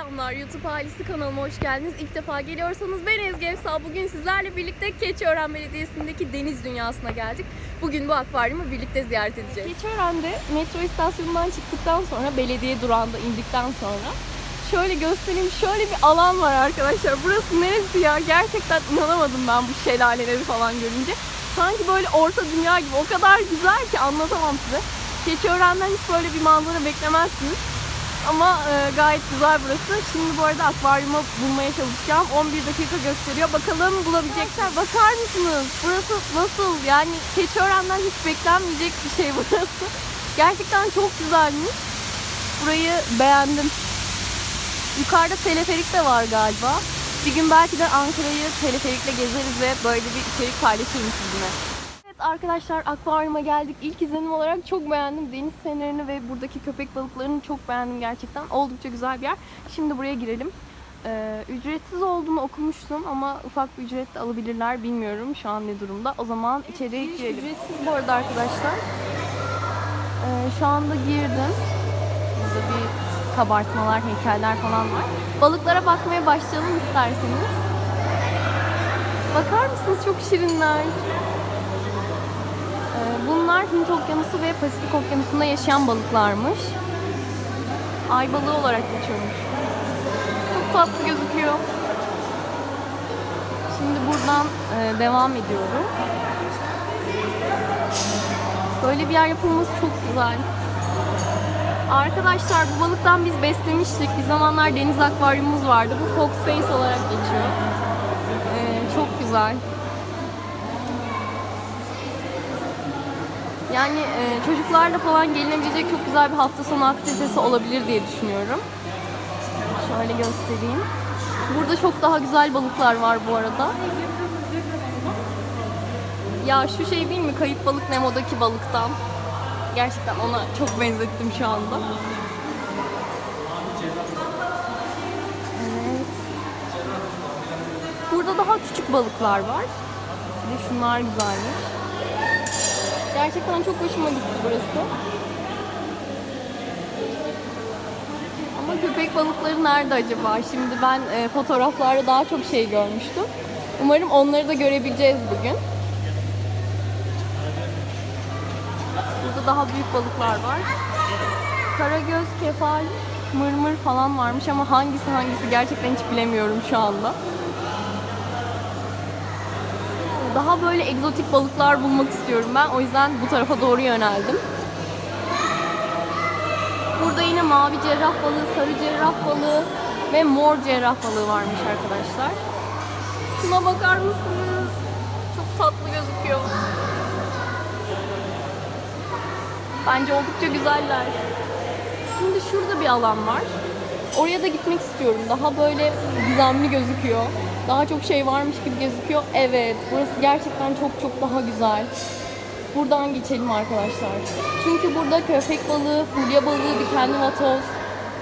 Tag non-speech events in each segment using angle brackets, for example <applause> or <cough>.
Selamlar YouTube ailesi kanalıma hoş geldiniz. İlk defa geliyorsanız ben Ezgi Efsal. Bugün sizlerle birlikte Keçiören Belediyesi'ndeki deniz dünyasına geldik. Bugün bu akvaryumu birlikte ziyaret edeceğiz. Keçiören'de metro istasyonundan çıktıktan sonra belediye durağında indikten sonra şöyle göstereyim şöyle bir alan var arkadaşlar. Burası neresi ya? Gerçekten inanamadım ben bu şelaleleri falan görünce. Sanki böyle orta dünya gibi o kadar güzel ki anlatamam size. Keçiören'den hiç böyle bir manzara beklemezsiniz. Ama e, gayet güzel burası. Şimdi bu arada akvaryumu bulmaya çalışacağım. 11 dakika gösteriyor. Bakalım bulabilecekler. Bakar mısınız? Burası nasıl? Yani Keçiören'den hiç beklenmeyecek bir şey burası. Gerçekten çok güzelmiş. Burayı beğendim. Yukarıda teleferik de var galiba. Bir gün belki de Ankara'yı teleferikle gezeriz ve böyle bir içerik paylaşırım sizinle. Arkadaşlar akvaryuma geldik. İlk izlenim olarak çok beğendim. Deniz fenerini ve buradaki köpek balıklarını çok beğendim gerçekten. Oldukça güzel bir yer. Şimdi buraya girelim. Ee, ücretsiz olduğunu okumuştum ama ufak bir ücret de alabilirler bilmiyorum şu an ne durumda. O zaman içeriye girelim. Ücretsiz bu arada arkadaşlar. Ee, şu anda girdim. Burada bir kabartmalar, heykeller falan var. Balıklara bakmaya başlayalım isterseniz. Bakar mısınız çok şirinler. Bunlar Hint Okyanusu ve Pasifik Okyanusu'nda yaşayan balıklarmış. Ay balığı olarak geçiyormuş. Çok tatlı gözüküyor. Şimdi buradan e, devam ediyorum. Böyle bir yer yapılması çok güzel. Arkadaşlar bu balıktan biz beslemiştik. Bir zamanlar deniz akvaryumumuz vardı. Bu fox face olarak geçiyor. Ee, çok güzel. Yani e, çocuklarla falan gelinebilecek çok güzel bir hafta sonu aktivitesi olabilir diye düşünüyorum. Şöyle göstereyim. Burada çok daha güzel balıklar var bu arada. Ya şu şey değil mi? Kayıp balık Nemo'daki balıktan. Gerçekten ona çok benzettim şu anda. Evet. Burada daha küçük balıklar var. Bir şunlar güzelmiş. Gerçekten çok hoşuma gitti burası. Ama köpek balıkları nerede acaba? Şimdi ben e, fotoğraflarda daha çok şey görmüştüm. Umarım onları da görebileceğiz bugün. Burada daha büyük balıklar var. Karagöz, kefal, mırmır falan varmış ama hangisi hangisi gerçekten hiç bilemiyorum şu anda. Daha böyle egzotik balıklar bulmak istiyorum ben. O yüzden bu tarafa doğru yöneldim. Burada yine mavi cerrah balığı, sarı cerrah balığı ve mor cerrah balığı varmış arkadaşlar. Şuna bakar mısınız? Çok tatlı gözüküyor. Bence oldukça güzeller. Şimdi şurada bir alan var. Oraya da gitmek istiyorum. Daha böyle gizemli gözüküyor. Daha çok şey varmış gibi gözüküyor. Evet, burası gerçekten çok çok daha güzel. Buradan geçelim arkadaşlar. Çünkü burada köpek balığı, fulya balığı, dikenli vatoz,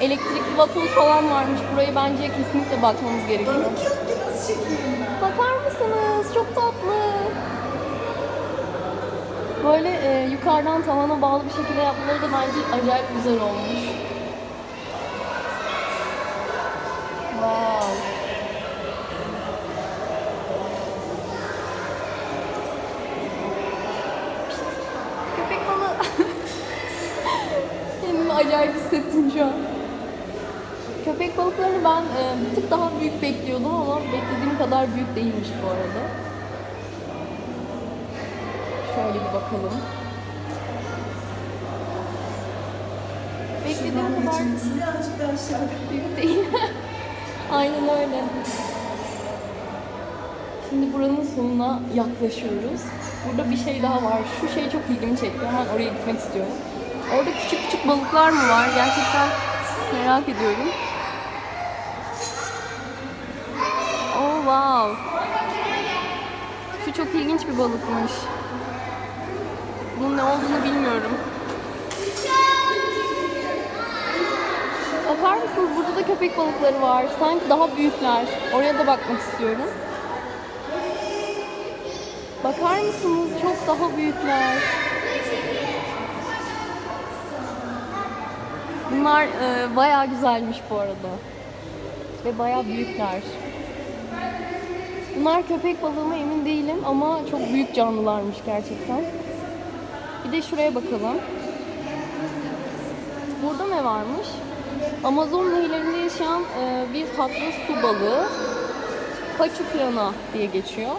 elektrikli vatoz falan varmış. Burayı bence kesinlikle bakmamız gerekiyor. Bakar mısınız? Çok tatlı. Böyle e, yukarıdan tavana bağlı bir şekilde yapmaları da bence acayip güzel olmuş. Acayip hissettim şu an. Köpek balıklarını ben e, bir tık daha büyük bekliyordum ama beklediğim kadar büyük değilmiş bu arada. Şöyle bir bakalım. Beklediğim kadar Birazcık daha aşağıda. <laughs> büyük değil. Aynen öyle. Şimdi buranın sonuna yaklaşıyoruz. Burada bir şey daha var. Şu şey çok ilgimi çekti. Hemen oraya gitmek istiyorum. Orada küçük küçük balıklar mı var? Gerçekten merak ediyorum. Oh wow. Şu çok ilginç bir balıkmış. Bunun ne olduğunu bilmiyorum. Bakar mısınız? Burada da köpek balıkları var. Sanki daha büyükler. Oraya da bakmak istiyorum. Bakar mısınız? Çok daha büyükler. Bunlar e, bayağı güzelmiş bu arada. Ve bayağı büyükler. Bunlar köpek balığı mı emin değilim ama çok büyük canlılarmış gerçekten. Bir de şuraya bakalım. Burada ne varmış? Amazon nehirlerinde yaşayan e, bir tatlı su balığı. Paçuklana diye geçiyor.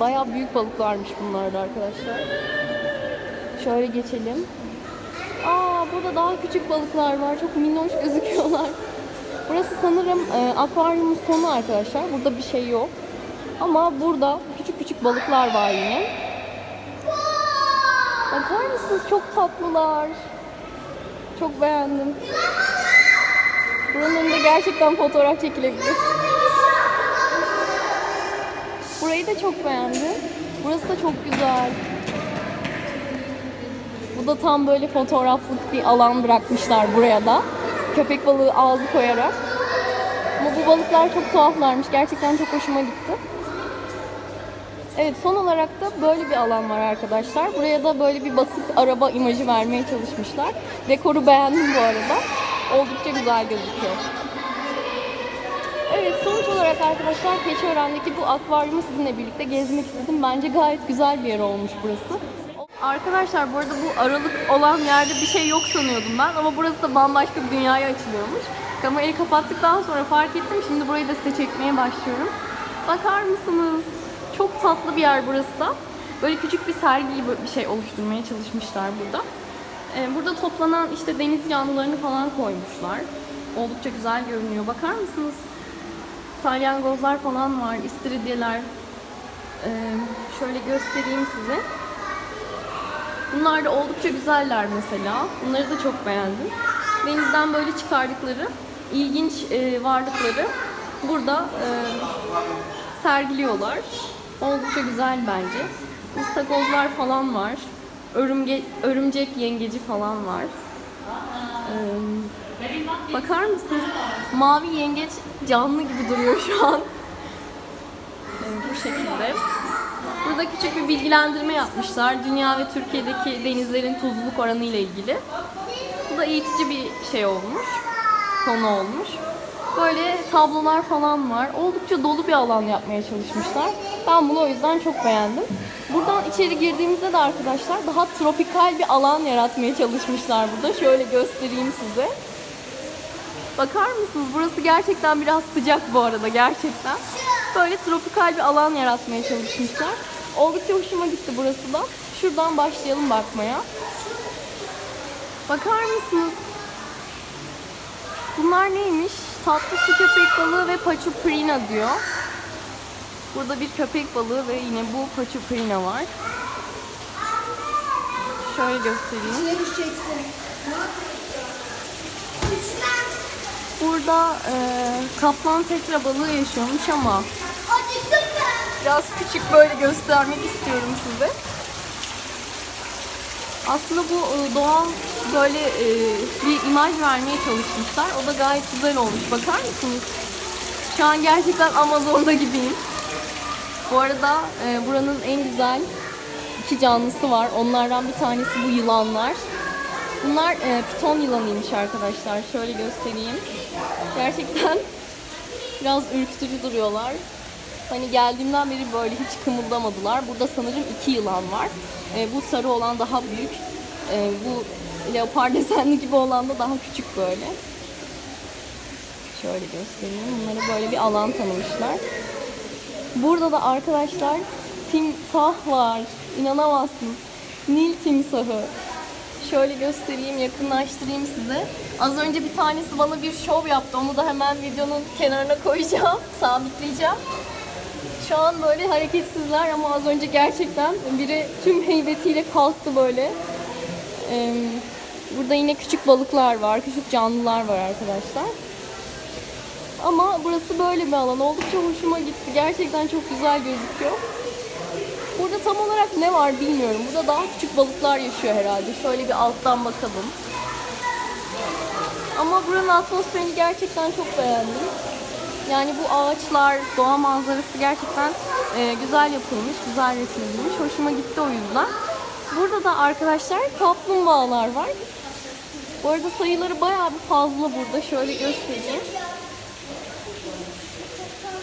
Bayağı büyük balıklarmış bunlar da arkadaşlar. Şöyle geçelim. Burada daha küçük balıklar var. Çok minnoş gözüküyorlar. Burası sanırım e, akvaryumun sonu arkadaşlar. Burada bir şey yok. Ama burada küçük küçük balıklar var yine. Bakar mısınız? Çok tatlılar. Çok beğendim. Buranın önünde gerçekten fotoğraf çekilebilir. Burayı da çok beğendim. Burası da çok güzel. Da tam böyle fotoğraflık bir alan bırakmışlar buraya da. Köpek balığı ağzı koyarak. Ama bu balıklar çok tuhaflarmış. Gerçekten çok hoşuma gitti. Evet son olarak da böyle bir alan var arkadaşlar. Buraya da böyle bir batık araba imajı vermeye çalışmışlar. Dekoru beğendim bu arada. Oldukça güzel gözüküyor. Evet sonuç olarak arkadaşlar Keçiören'deki bu akvaryumu sizinle birlikte gezmek istedim. Bence gayet güzel bir yer olmuş burası. Arkadaşlar bu arada bu aralık olan yerde bir şey yok sanıyordum ben ama burası da bambaşka bir dünyaya açılıyormuş. Kamerayı kapattıktan sonra fark ettim. Şimdi burayı da size çekmeye başlıyorum. Bakar mısınız? Çok tatlı bir yer burası da. Böyle küçük bir sergi gibi bir şey oluşturmaya çalışmışlar burada. Ee, burada toplanan işte deniz canlılarını falan koymuşlar. Oldukça güzel görünüyor. Bakar mısınız? Salyangozlar falan var, istiridyeler. Ee, şöyle göstereyim size. Bunlar da oldukça güzeller mesela. Bunları da çok beğendim. Denizden böyle çıkardıkları ilginç e, varlıkları burada e, sergiliyorlar. Oldukça güzel bence. Istakozlar falan var. Örümge, örümcek yengeci falan var. Ee, bakar mısınız? Mavi yengeç canlı gibi duruyor şu an. Ee, bu şekilde. Burada küçük bir bilgilendirme yapmışlar. Dünya ve Türkiye'deki denizlerin tuzluluk oranı ile ilgili. Bu da eğitici bir şey olmuş. Konu olmuş. Böyle tablolar falan var. Oldukça dolu bir alan yapmaya çalışmışlar. Ben bunu o yüzden çok beğendim. Buradan içeri girdiğimizde de arkadaşlar daha tropikal bir alan yaratmaya çalışmışlar burada. Şöyle göstereyim size. Bakar mısınız? Burası gerçekten biraz sıcak bu arada gerçekten. Böyle tropikal bir alan yaratmaya çalışmışlar. Oldukça hoşuma gitti burası da. Şuradan başlayalım bakmaya. Bakar mısınız? Bunlar neymiş? Tatlı su köpek balığı ve paçuprina diyor. Burada bir köpek balığı ve yine bu paçuprina var. Şöyle göstereyim. Burada e, kaplan tetra balığı yaşıyormuş ama biraz küçük böyle göstermek istiyorum size. Aslında bu e, doğal böyle e, bir imaj vermeye çalışmışlar. O da gayet güzel olmuş. Bakar mısınız? Şu an gerçekten Amazon'da gibiyim. Bu arada e, buranın en güzel iki canlısı var. Onlardan bir tanesi bu yılanlar. Bunlar e, piton yılanıymış arkadaşlar. Şöyle göstereyim. Gerçekten biraz ürkütücü duruyorlar. Hani geldiğimden beri böyle hiç kımıldamadılar. Burada sanırım iki yılan var. E, bu sarı olan daha büyük. E, bu leopar <laughs> desenli gibi olan da daha küçük böyle. Şöyle göstereyim. Bunlara böyle bir alan tanımışlar. Burada da arkadaşlar timsah var. İnanamazsınız. Nil timsahı. Şöyle göstereyim, yakınlaştırayım size. Az önce bir tanesi bana bir şov yaptı. Onu da hemen videonun kenarına koyacağım, <laughs> sabitleyeceğim. Şu an böyle hareketsizler ama az önce gerçekten biri tüm heybetiyle kalktı böyle. Ee, burada yine küçük balıklar var, küçük canlılar var arkadaşlar. Ama burası böyle bir alan. Oldukça hoşuma gitti. Gerçekten çok güzel gözüküyor. Burada tam olarak ne var bilmiyorum. Burada daha küçük balıklar yaşıyor herhalde. Şöyle bir alttan bakalım. Ama buranın atmosferini gerçekten çok beğendim. Yani bu ağaçlar, doğa manzarası gerçekten e, güzel yapılmış, güzel resimlenmiş. Hoşuma gitti o yüzden. Burada da arkadaşlar kaplumbağalar var. Bu arada sayıları bayağı bir fazla burada. Şöyle göstereyim.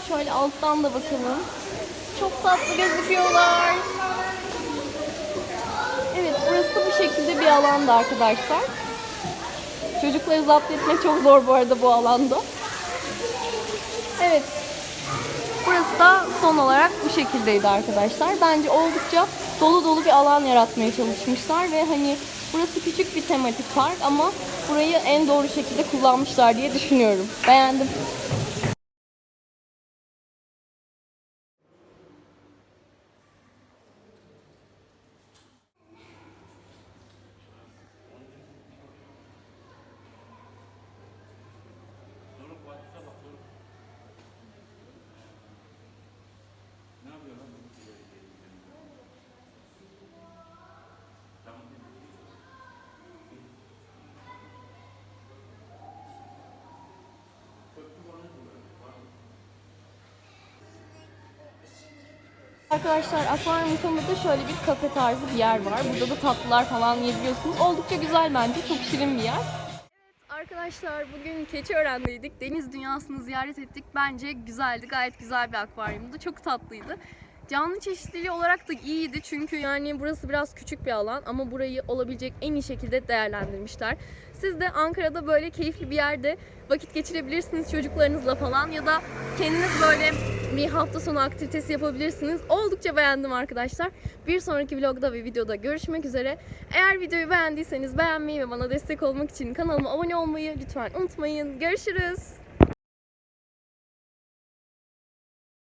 Şöyle alttan da bakalım. Çok tatlı gözüküyorlar. Evet burası bu şekilde bir alanda arkadaşlar. Çocukları zapt etmek çok zor bu arada bu alanda. Evet. Burası da son olarak bu şekildeydi arkadaşlar. Bence oldukça dolu dolu bir alan yaratmaya çalışmışlar ve hani burası küçük bir tematik park ama burayı en doğru şekilde kullanmışlar diye düşünüyorum. Beğendim. Arkadaşlar akvaryumun sonunda şöyle bir kafe tarzı bir yer var. Burada da tatlılar falan yiyebiliyorsunuz. Oldukça güzel bence. Çok şirin bir yer. Arkadaşlar bugün Keçiören'deydik. Deniz dünyasını ziyaret ettik. Bence güzeldi. Gayet güzel bir akvaryumdu. Çok tatlıydı. Canlı çeşitliliği olarak da iyiydi çünkü yani burası biraz küçük bir alan ama burayı olabilecek en iyi şekilde değerlendirmişler. Siz de Ankara'da böyle keyifli bir yerde vakit geçirebilirsiniz çocuklarınızla falan ya da kendiniz böyle bir hafta sonu aktivitesi yapabilirsiniz. Oldukça beğendim arkadaşlar. Bir sonraki vlogda ve videoda görüşmek üzere. Eğer videoyu beğendiyseniz beğenmeyi ve bana destek olmak için kanalıma abone olmayı lütfen unutmayın. Görüşürüz.